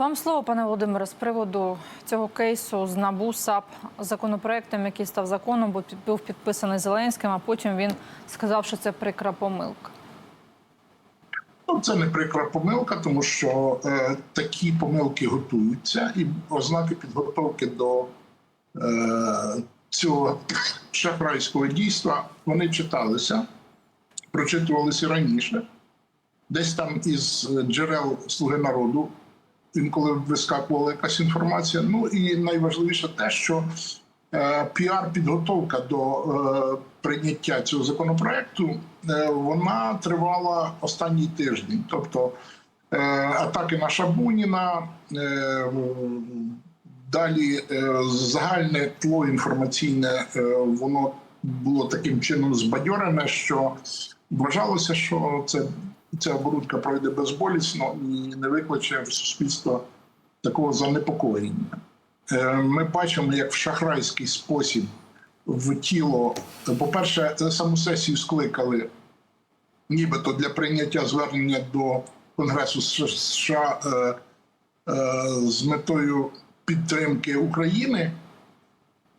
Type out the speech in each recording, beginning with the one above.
Вам слово, пане Володимире, з приводу цього кейсу з НАБУ САП законопроектом, який став законом, бо був підписаний Зеленським, а потім він сказав, що це прикра помилка. Ну, це не прикра помилка, тому що е, такі помилки готуються, і ознаки підготовки до е, цього шахрайського дійства вони читалися, прочитувалися раніше. Десь там із джерел Слуги народу інколи вискакувала якась інформація. Ну і найважливіше те, що е, піар-підготовка до е, прийняття цього законопроекту е, вона тривала останній тиждень. Тобто атаки на Шабуніна, далі загальне тло інформаційне, воно було таким чином збадьорене, що вважалося, що це. Ця оборудка пройде безболісно і не викличе в суспільство такого занепокоєння. Е, Ми бачимо, як в шахрайський спосіб в тіло, по-перше, саму сесію скликали нібито для прийняття звернення до Конгресу США е, е, з метою підтримки України.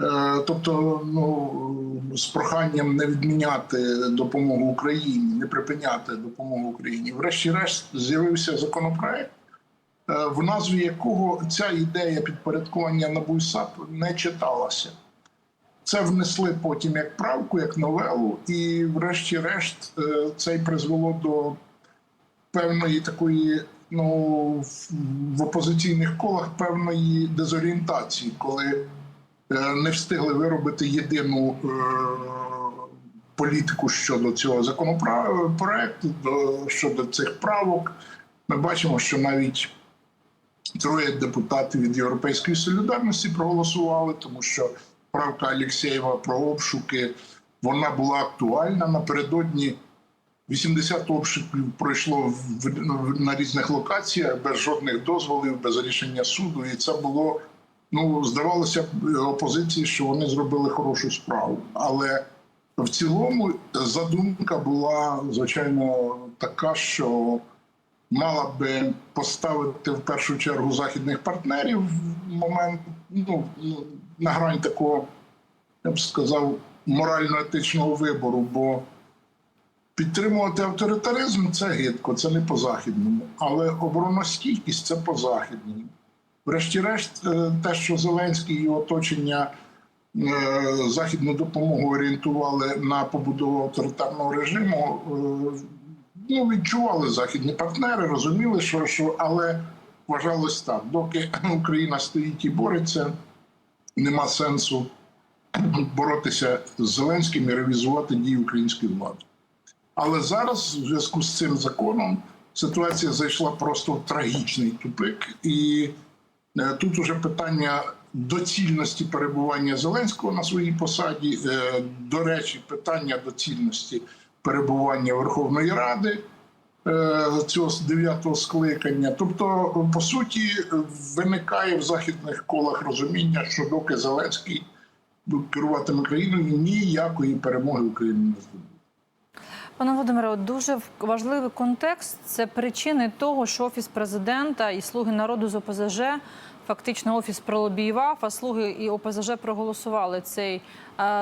Е, Тобто, ну з проханням не відміняти допомогу Україні, не припиняти допомогу Україні. Врешті-решт з'явився законопроект, е, в назві якого ця ідея підпорядкування НАБУ і САП не читалася. Це внесли потім як правку, як новелу, і, врешті-решт, е, це й призвело до певної такої, ну в- опозиційних колах певної дезорієнтації, коли не встигли виробити єдину е, політику щодо цього законопроекту, щодо цих правок. Ми бачимо, що навіть троє депутатів від Європейської солідарності проголосували, тому що правка Алєксєєва про обшуки вона була актуальна напередодні. 80 обшуків пройшло в- на різних локаціях без жодних дозволів, без рішення суду, і це було ну здавалося б опозиції, що вони зробили хорошу справу. Але в цілому задумка була звичайно така, що мала би поставити в першу чергу західних партнерів в момент ну, ну, на грань такого, я б сказав, морально-етичного вибору. Бо підтримувати авторитаризм це гидко, це не по-західному. Але обороностійкість це по-західному. Врешті-решт, е, те, що Зеленський і оточення е, західну допомогу орієнтували на побудову авторитарного режиму, е, ну, відчували західні партнери, розуміли, що, що але вважалось так, доки Україна стоїть і бореться, нема сенсу боротися з Зеленським і ревізувати дії української влади. Але зараз, в зв'язку з цим законом, ситуація зайшла просто в трагічний тупик, і тут уже питання доцільності перебування Зеленського на своїй посаді. е, До речі, питання доцільності перебування Верховної Ради е, цього дев'ятого скликання. Тобто, по суті, виникає в західних колах розуміння, що доки Зеленський керуватиме країною, ніякої перемоги України не здобуде. Пане Володимире, дуже важливий контекст це причини того, що офіс президента і слуги народу з ОПЗЖ фактично офіс пролобіював, а слуги і ОПЗЖ проголосували цей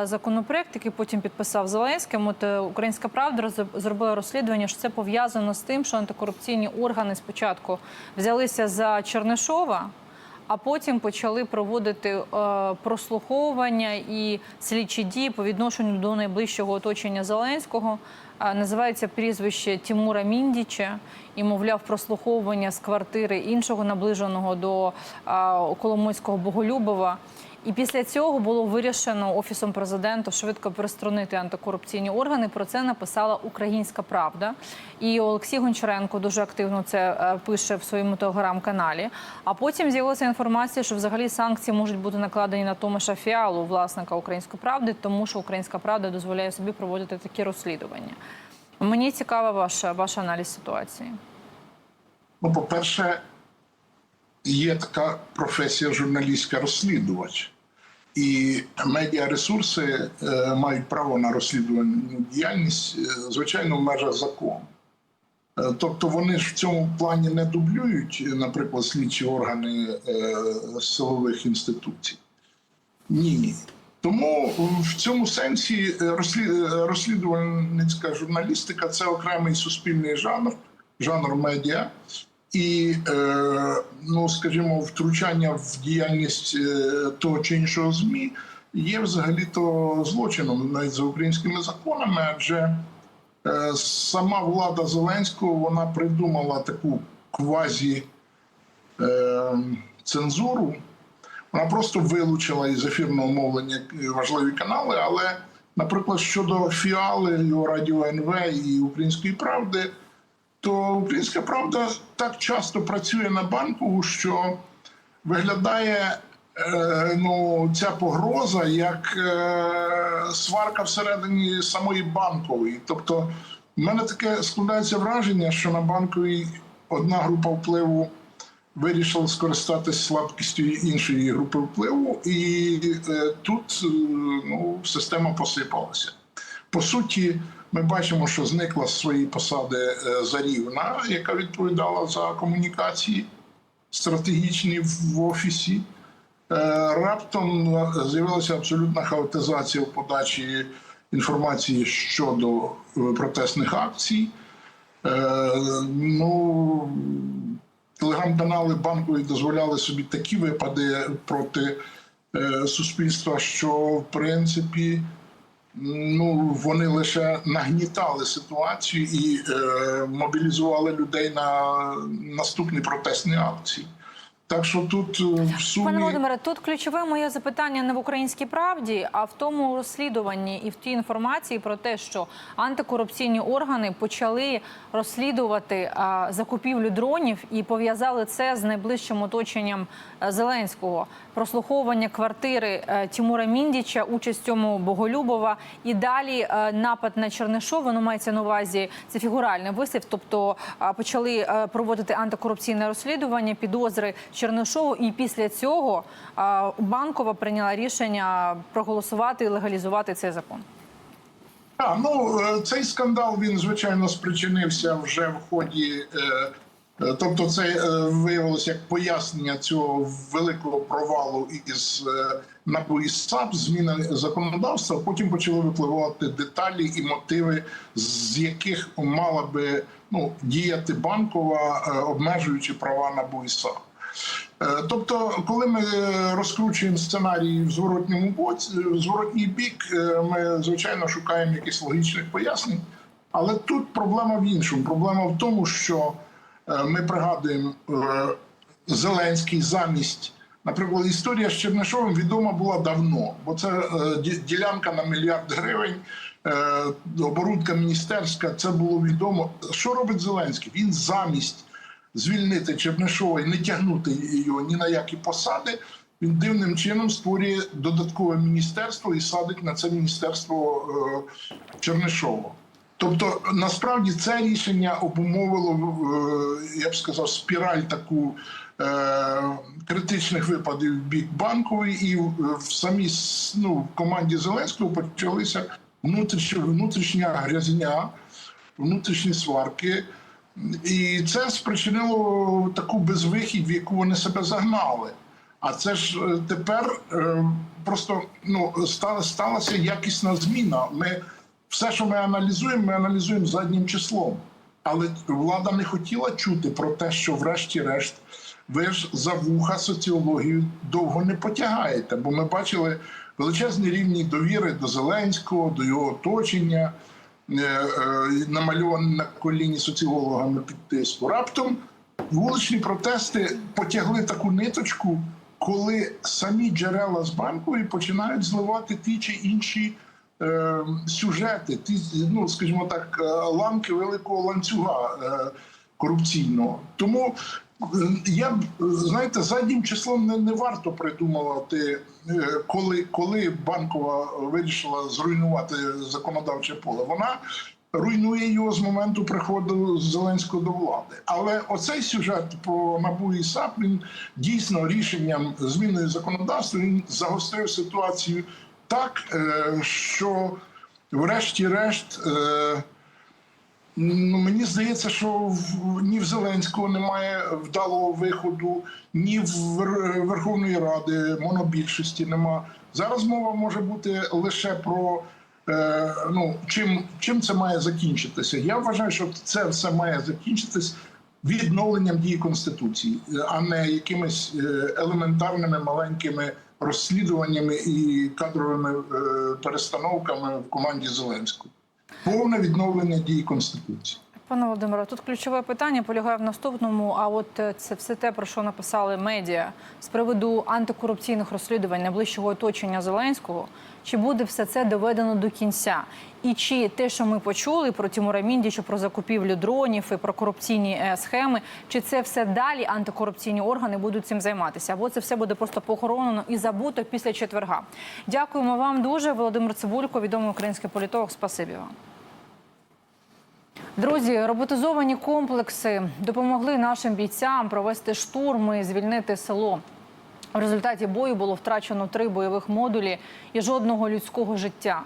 законопроект, який потім підписав Зеленським. От е, Українська правда зробила розслідування, що це пов'язано з тим, що антикорупційні органи спочатку взялися за Чернишова. А потім почали проводити е, прослуховування і слідчі дії по відношенню до найближчого оточення Зеленського. Е, називається прізвище Тімура Міндіча і, мовляв, прослуховування з квартири іншого наближеного до е, Коломойського Боголюбова. І після цього було вирішено офісом президента швидко приструнити антикорупційні органи. Про це написала Українська Правда. І Олексій Гончаренко дуже активно це е, пише в своєму телеграм-каналі. А потім з'явилася інформація, що взагалі санкції можуть бути накладені на Томаша Фіалу, власника Української правди, тому що Українська Правда дозволяє собі проводити такі розслідування. Мені цікава ваша ваш аналіз ситуації. Ну, по-перше, є така професія журналістська розслідувач. І медіаресурси е, мають право на розслідувальну діяльність, е, звичайно, в межах закону. Е, Тобто вони ж в цьому плані не дублюють, наприклад, слідчі органи силових інституцій. Ні. Тому в цьому сенсі розслід- розслідувальницька журналістика це окремий суспільний жанр, жанр медіа. І, е, ну, скажімо, втручання в діяльність е, того чи іншого ЗМІ є взагалі-то злочином навіть за українськими законами, адже е, сама влада Зеленського вона придумала таку квазі цензуру. Вона просто вилучила із ефірного мовлення важливі канали. Але, наприклад, щодо фіали радіо НВ і Української правди, то Українська правда так часто працює на банку, що виглядає е, ну, ця погроза як е, сварка всередині самої банкової. Тобто, в мене таке складається враження, що на банковій одна група впливу вирішила скористатися слабкістю іншої групи впливу, і е, тут ну, система посипалася. По суті, ми бачимо, що зникла з своєї посади е, Зарівна, яка відповідала за комунікації стратегічні в офісі. Е, Раптом з'явилася абсолютна хаотизація в подачі інформації щодо е, протестних акцій. Е, Ну, телеграм-канали банкові дозволяли собі такі випади проти е, суспільства, що в принципі ну, вони лише нагнітали ситуацію і е, мобілізували людей на наступні протестні акції. Так що тут е, в сумі Пане Володимире, тут ключове моє запитання не в українській правді, а в тому розслідуванні і в тій інформації про те, що антикорупційні органи почали розслідувати а, закупівлю дронів і пов'язали це з найближчим оточенням е, Зеленського. Прослуховування квартири е, Тимура Міндіча, участь цьому Боголюбова і далі е, напад на Чернишова. Ну мається на увазі це фігуральний вислів. Тобто почали е, проводити антикорупційне розслідування, підозри Чернишову, і після цього банкова прийняла рішення проголосувати і легалізувати цей закон. А, ну е, цей скандал він звичайно спричинився вже в ході. е, е, Тобто, це виявилося як пояснення цього великого провалу із НАБУ і САП, зміни законодавства. Потім почали випливати деталі і мотиви, з яких мала би ну, діяти банкова, обмежуючи права НАБУ і САП. Е, Тобто, коли ми розкручуємо сценарії в зворотньому боці, в зворотній бік, е, ми звичайно шукаємо якихось логічних пояснень. Але тут проблема в іншому. Проблема в тому, що е, ми пригадуємо Зеленський замість. Наприклад, історія з Чернишовим відома була давно, бо це ділянка на мільярд гривень, оборудка міністерська. Це було відомо. Що робить Зеленський? Він замість звільнити Чернишова і не тягнути його ні на які посади. Він дивним чином створює додаткове міністерство і садить на це міністерство е, Чернишова. Тобто, насправді це рішення обумовило, е, я б сказав, спіраль таку е, критичних випадів в бік банкової, і в, самій ну, в команді Зеленського почалися внутрішня грязня, внутрішні сварки. І це спричинило таку безвихідь, в яку вони себе загнали. А це ж е, тепер е, просто ну, ста- сталася якісна зміна. Ми все, що ми аналізуємо, ми аналізуємо заднім числом. Але влада не хотіла чути про те, що, врешті-решт, ви ж за вуха соціологію довго не потягаєте. Бо ми бачили величезні рівні довіри до Зеленського, до його оточення, е, е, намальовані на коліні соціологами під тиску. Раптом вуличні протести потягли таку ниточку, коли самі джерела з банкової починають зливати ті чи інші е, сюжети, ті, ну скажімо так, е, ламки великого ланцюга е, корупційного. Тому я б знаєте, заднім числом не, не варто придумувати, е, коли, коли банкова вирішила зруйнувати законодавче поле. Вона руйнує його з моменту приходу Зеленського до влади. Але оцей сюжет по НАБУ і САП він дійсно рішенням зміною законодавства він загострив ситуацію так, е, що, врешті-решт, е, Ну, мені здається, що ні в Зеленського немає вдалого виходу, ні в Верховної Ради монобільшості нема. Зараз мова може бути лише про е, ну, чим, чим це має закінчитися. Я вважаю, що це все має закінчитись відновленням дії Конституції, е, а не якимись е, елементарними маленькими розслідуваннями і кадровими е, перестановками в команді Зеленського. Повне відновлення дії Конституції. Пане Володимире, тут ключове питання полягає в наступному. А от е, це все те, про що написали медіа з приводу антикорупційних розслідувань найближчого оточення Зеленського. Чи буде все це доведено до кінця? І чи те, що ми почули про Тимура Міндіча, про закупівлю дронів і про корупційні е, схеми, чи це все далі антикорупційні органи будуть цим займатися? Або це все буде просто похоронено і забуто після четверга? Дякуємо вам дуже, Володимир Цибулько, відомий український політолог. Спасибі вам. Друзі, роботизовані комплекси допомогли нашим бійцям провести штурми і звільнити село. В результаті бою було втрачено три бойових модулі і жодного людського життя.